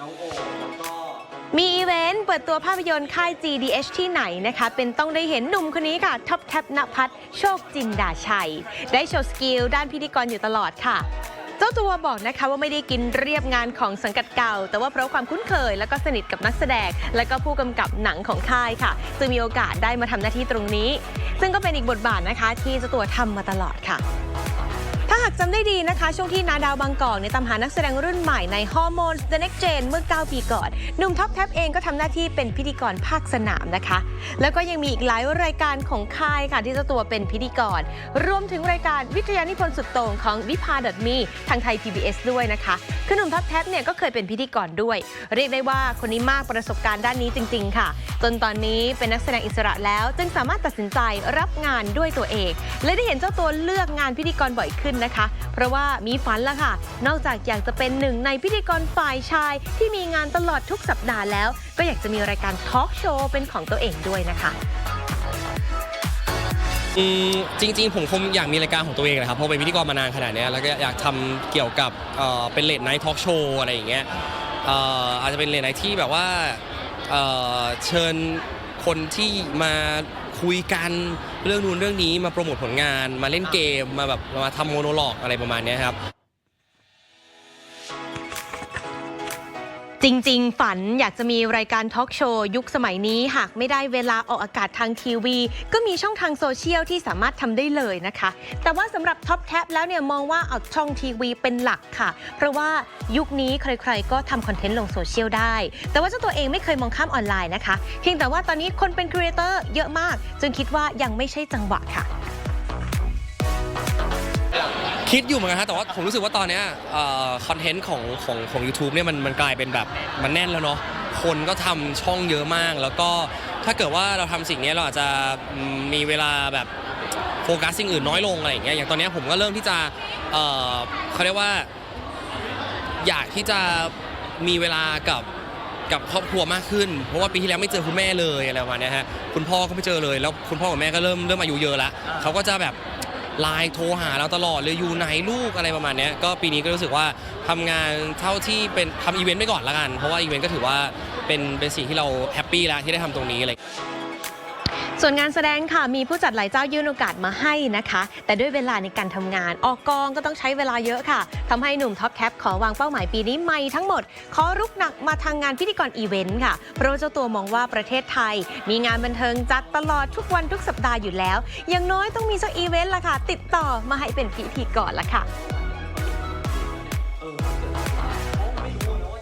น้องโอแล้วก็ มีอีเวนต์เปิดตัวภาพยนตร์ค่าย GDH ที่ไหนนะคะ เป็นต้องได้เห็นหนุ่มคนนี้ค่ะท็อปแท็บนภัทรโชคจินดาชัย ได้โชว์สกิลด้านพิธีกรอยู่ตลอดค่ะ เจ้าตัวบอกนะคะว่าไม่ได้กินเรียบงานของสังกัดเก่า แต่ว่าเพราะความคุ้นเคย แล้วก็สนิทกับนักแสดง และก็ผู้กำกับหนังของค่ายค่ะจึงมีโอกาสได้มาทำหน้าที่ตรงนี้ ซึ่งก็เป็นอีกบทบาทนะคะที่เจ้าตัวทำมาตลอดค่ะ หากจำได้ดีนะคะ ช่วงที่นาดาวบางกอกเนี่ยตามหานักแสดงรุ่นใหม่ในฮอร์โมน The Next Gen เมื่อ 9 ปีก่อนหนุ่มท็อปแท็บเองก็ทำหน้าที่เป็นพิธีกรภาคสนามนะคะ แล้วก็ยังมีอีกหลายรายการของค่ายค่ะที่เจ้าตัวเป็นพิธีกร รวมถึงรายการวิทยานิพนธ์สุดโต่งของวิภาดมีทางไทย PBS ด้วยนะคะคือหนุ่มท็อปแท็บเนี่ยก็เคยเป็นพิธีกรด้วย เรียกได้ว่าคนนี้มากประสบการณ์ด้านนี้จริง ๆ ค่ะ จนตอนนี้เป็นนักแสดงอิสระแล้ว จึงสามารถตัดสินใจรับงานด้วยตัวเอง และได้เห็นเจ้าตัวเลือกงานพิธีกรบ่อยขึ้นนะคะเพราะว่ามีฝันละค่ะ นอกจากอยากจะเป็นหนึ่งในพิธีกรฝ่ายชาย ที่มีงานตลอดทุกสัปดาห์แล้ว ก็อยากจะมีรายการทอล์กโชว์เป็นของตัวเองด้วยนะคะอืมจริง ๆ ผมคงอยากมีรายการของตัวเองนะครับเพราะเป็นพิธีกรมานานขนาดเนี้ยแล้วก็อยากทำเกี่ยวกับเอ่อเป็นเลดไนท์ทอล์กโชว์อะไรอย่างเงี้ยเอ่ออาจจะเป็นเลดไนท์ที่แบบว่าเอ่อเชิญคนที่มา คุยกันเรื่องนู้นเรื่องนี้มาโปรโมทผลงาน มาเล่นเกมมาแบบมาทำโมโนโลกอะไรประมาณนี้ครับ จริง ๆ ฝันอยากจะมีรายการทอล์กโชว์ยุคสมัยนี้หากไม่ได้เวลาออกอากาศทางทีวี ก็มีช่องทางโซเชียลที่สามารถทำได้เลยนะคะ แต่ว่าสำหรับท็อปแท็บแล้วเนี่ยมองว่าเอาช่องทีวีเป็นหลักค่ะ เพราะว่ายุคนี้ใครๆ ก็ทำคอนเทนต์ลงโซเชียลได้ แต่ว่าเจ้าตัวเองไม่เคยมองข้ามออนไลน์นะคะ เพียงแต่ว่าตอนนี้คนเป็นครีเอเตอร์เยอะมาก จึงคิดว่ายังไม่ใช่จังหวะค่ะ คิดอยู่เหมือนกันฮะแต่ว่าผมรู้สึกว่าตอนเนี้ยคอนเทนต์ของของของ u t u b e เนี่ยมันมันกลายเป็นแบบมันแน่นแล้วเนาะคนก็ทำช่องเยอะมาก แล้วก็ถ้าเกิดว่าเราทำสิ่งเนี้ยเราอาจจะมีเวลาแบบโฟกัสสิ่งอื่นน้อยลงอะไรอย่างเงี้ยอย่างตอนเนี้ยผมก็เริ่มที่จะเอ่อเขาเรียกว่า อยากที่จะมีเวลากับกับครอบครัวมากขึ้น เพราะว่าปีที่แล้วไม่เจอคุณแม่เลยอะไรประมาณเนี้ยฮะคุณพ่อก็ไม่เจอเลยแล้วคุณพ่อกับแม่ก็เริ่มเริ่มอายุเยอะล้วเขาก็จะแบบ ไลน์โทรหาเราตลอดเลยอยู่ไหนลูกอะไรประมาณเนี้ยก็ปีนี้ก็รู้สึกว่าทำงานเท่าที่เป็นทำอีเวนต์ไปก่อนละกัน เพราะว่าอีเวนต์ก็ถือว่าเป็นเป็นสิ่งที่เราแฮปปี้แล้วที่ได้ทำตรงนี้อะไร ส่วนงานแสดงค่ะมีผู้จัดหลายเจ้ายื่นโอกาสมาให้นะคะ แต่ด้วยเวลาในการทำงาน ออกกองก็ต้องใช้เวลาเยอะค่ะทำให้หนุ่มท็อปแท็บขอวางเป้าหมายปีนี้ไม่ทั้งหมด ขอรุกหนักมาทางงานพิธีกรอีเวนต์ค่ะ เพราะเจ้าตัวมองว่าประเทศไทย มีงานบันเทิงจัดตลอดทุกวันทุกสัปดาห์อยู่แล้ว อย่างน้อยต้องมีสักอีเวนต์ละค่ะ ติดต่อมาให้เป็นพิธีกรละค่ะ